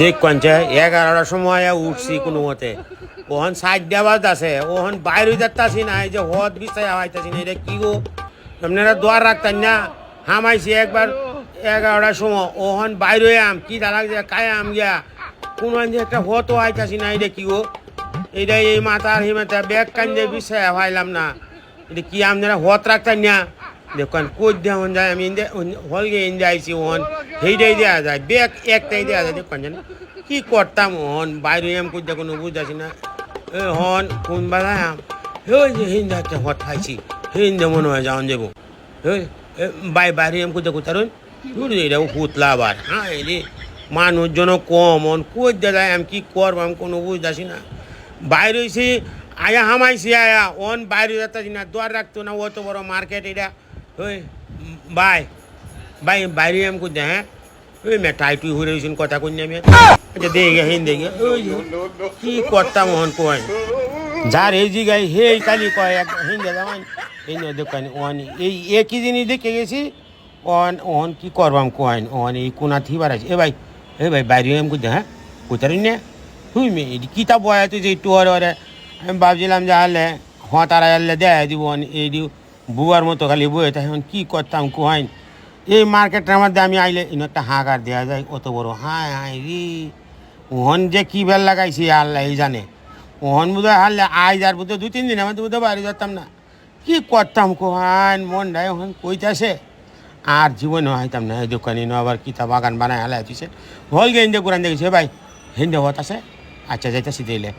দেখ কঞ্চে এগারোটার সময় উঠছি কোনো মতে। ওহন সাইড দেওয়াজ আছে ওহন বাইরে যাচ্তাছি না, এই যে হদ বিছাই হাওয়াইতাছি না, এটা কি গো? আপনারা দোয়ার রাখতেন না, হামাইছি একবার এগারোটার সময়, ওহন বাইরে আম, কি দালাক যে কায় আম গিয়া। কোন যে একটা হতো আইতাছি না, এটা কি গো? এইটা এই মাথার হিমাতা ব্যাগ কান্দে বিছাই হাওয়াইলাম না। এটা কি আপনারা হত রাখতেন না? দেখুন কোচ দেওয়া যায়, আমি ইন্দে হলগে ইন্দে আইছি, ওহন। সেইটাই দেওয়া যায় ব্যাগ একটাই দেওয়া যায়, দেখুন জানি। কি করতাম হন বাইরে এম কোচ কোনো বুঝাছি না। এ হন, কোন বেলায় আম ওই যে হিন্দে একটা হত খাইছি। হিন্দে মনে হয় যাওয়ান যাব। বাই বাইরে এম কোচ কোথারুন এটা হুতলা আবার। হ্যাঁ রে, মানুষজন কম অন কোচ দেয় আমি কি করব আমি কোনো বুঝতেছি না। বাইরে হয়েছি আয়া হামাইছি, আয়া। অন বাইরে যাচ্ছি না, দোয়ার রাখতো না, অত বড় মার্কেট এটা। ওই বাই। বাই, বাইরে আমি কোথায় হ্যাঁ ওই মে টাইটুই হয়ে রয়েছেন কথা কই আমি। আচ্ছা দেখে হিন দেখে কি করতাম হন কয় যার এই জিগাই হে কালি কয়, এক হিন্দে যাওয়ান হিন্দে দোকান ওয়ান, এই একই জিনিস দেখে গেছি অন অন কি করবাম কয়েন অন এই কোনা থিবার আছে এ ভাই এ ভাই, বাইরে আমি কোথায় হ্যাঁ কোথায় নে? হুই মে, এটি কিতাব বয় তুই যে একটু ওরে ওরে, আমি ভাবছিলাম যে আলে হ্যাঁ তারা আলে দেয় দিব এই বুয়ার মতো খালি বয়ে তাই এখন কী করতাম কোয়াইন এই মার্কেটের মধ্যে আমি আইলে ইন একটা হাঁকার দেওয়া যায়, অত বড়। হায় হায় রি। ওহন যে কি বেল লাগাইছি, আল্লাহ জানে। ওহন বোধ হারলে আই যার বুধ দুই, তিন দিন আমি তো বোধ বাইরে যেতাম না। কি করতাম কোহান মন ডাই ওখান কইতাছে। আর জীবনে হইতাম না। এই দোকানে আবার কিতা বাগান বানায় হালাই দিছে। হল গে ইন্দে কোরআন দেখেছে ভাই, হিন্দে হত আছে? আচ্ছা যাইতাছি দিলে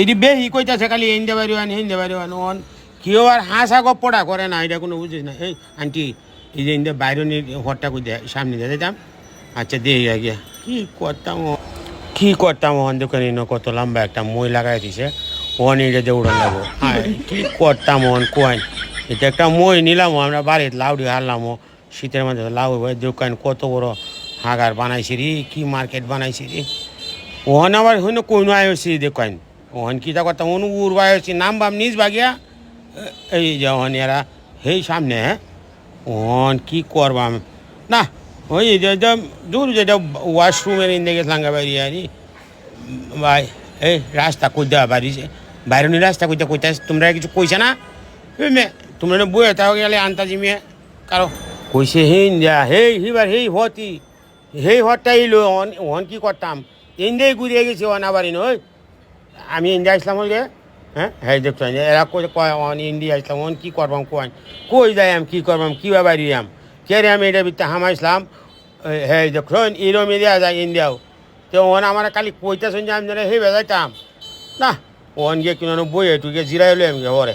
এটি বেহি কইতাছে খালি, হিন্দে বাড়ি আন হিন্দে বাড়ি আন ওন কেউ আর হাসা গপ্পটা করে না, এটা কোনো বুঝিস না। এই, আন্টি এই যে ইন্দে বাইরে হটটা কই দেয়, সামনে দিয়ে যেতাম আচ্ছা দিয়ে গিয়া কি করতাম কি করতাম ওখান দোকানে কত লম্বা একটা মই লাগাই দিছে। ওখান এটা যে হ্যাঁ কি করতাম ওখান কোয়ান এটা একটা মই নিলাম আমরা বাড়িতে লাউডি হারলাম শীতের মধ্যে লাউ দোকান কত বড় হাগার বানাইছি রে, কি মার্কেট বানাইছি রে। ওখানে আবার হইন কইন আইসি দোকান ওখান কি তা করতাম? অনু উড়বা আইসি নাম বাম নিজ বাগিয়া। এই যে ওহন এরা সেই সামনে হ্যাঁ। ওখান কি করবাম না, ওই যে যে, দূর যেটা ওয়াশরুমের ইন্দে গেছিলাম বাইরে আনি ভাই, এই রাস্তা কই দেওয়া বাড়িছে বাইরে নি রাস্তা কইতে কইতে তোমরা কিছু কইছে না? তোমরা না বইয়ে তাও গেলে আন্তাজি মেয়ে, কারও কইছে হেন যা হেই হিবার হেই হতি হেই হটটা এলো ওহন কি করতাম? ইন্দেই ঘুরিয়ে গেছি ওন আবার ওই আমি ইন্ডিয়া আসলাম রে হ্যাঁ? হ্যাঁ দেখছ এরা কই কয় অন ইন্ডিয়া আসলাম অন কি করবাম কয় কই যাইম কি করবাম কি বাড়ি আম? কে রে আমি এটা বিত্তে ইসলাম? হ্যাঁ দেখছ ইরম এরিয়া যায় ইন্ডিয়াও। তো ওন আমার কালি কইতে শুনছে আমি হে বেজাইতাম। না ওন গিয়ে কিনো বই তুই গিয়ে জিরাই লো আমি ওরে।